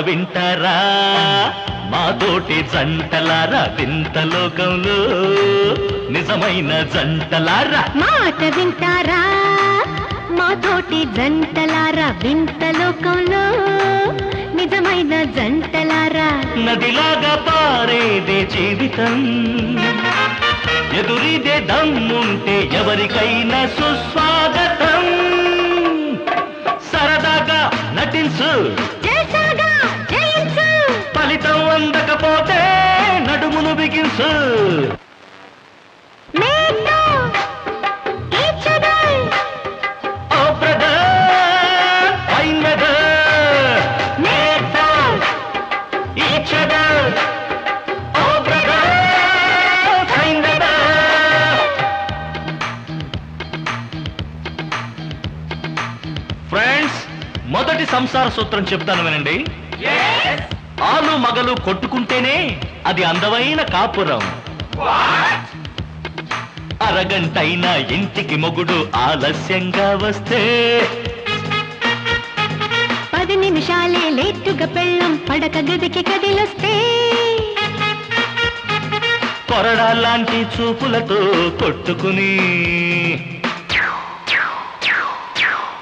వింటారా? మాతోటి జంటలారా వింత లోకంలో. నిజమైన జంటలారా. మాట వింటారా? మాతోటి జంటలారా వింత లోకంలో. నిజమైన జంటలారా? నదిలాగా పారేదే జీవితం. ఎదురిదే దమ్ముంటే ఎవరికైనా సుస్వాగతం. సరదాగా నటించు. మొదటి సంసార సూత్రం చెప్తాను వినండి. ఆలు మగలు కొట్టుకుంటేనే అది అందమైన కాపురం. అరగంటైనా ఇంటికి మొగుడు ఆలస్యంగా వస్తే. పది నిమిషాలే లేటుగా పెళ్ళం పడక గదికి కదిలొస్తే. కొరడా లాంటి చూపులతో కొట్టుకుని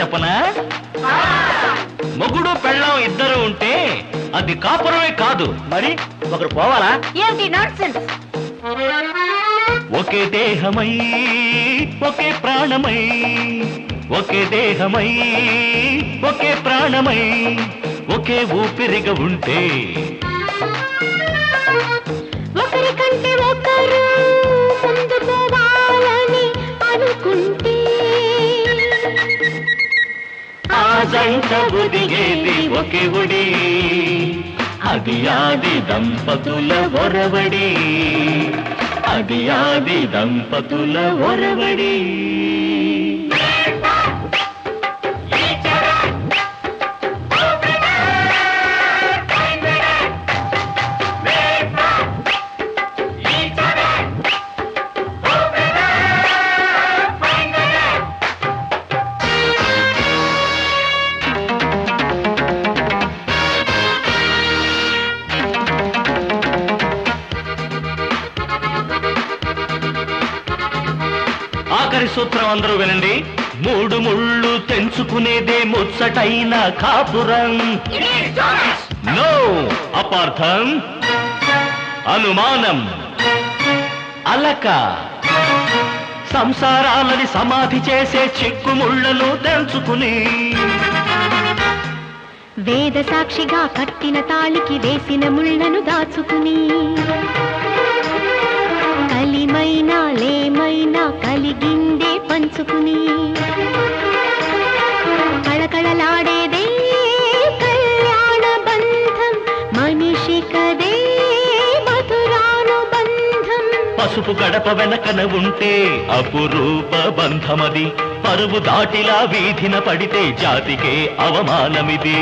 చెప్పనా? మొగుడు పెళ్ళం ఇద్దరు ఉంటే అది కాపురమే కాదు. మరి ఒకరు పోవాలా? నాన్సెన్స్? ఒకే దేహమై ఒకే ప్రాణమై ఒకే దేహమై ఒకే ప్రాణమై ఒకే ఊపిరిగా ఉంటే ఆ జంట ఒదిగేది ఒకే ఒడి. అది ఆది దంపతుల ఒరవడి. అది ఆది దంపతుల ఒరవడి. ఆఖరి సూత్రం అందరూ వినండి. మూడు ముళ్ళు తెంచుకునేదే ముచ్చటైన కాపురం. నో! అపార్థం? అనుమానం? అలక? సంసారాలని సమాధి చేసే చిక్కుముళ్ళను తెంచుకుని. వేద సాక్షిగా కట్టిన తాళికి వేసిన ముళ్ళను దాచుకుని. కలిగిందే కళకళలాడేదే కళ్యాణ బంధం మనిషి కదే మధురానుబంధం. పసుపు గడప వెనకన ఉంటే అపురూప బంధమది. పరువు దాటిలా వీధిన పడితే జాతికే అవమానమిది.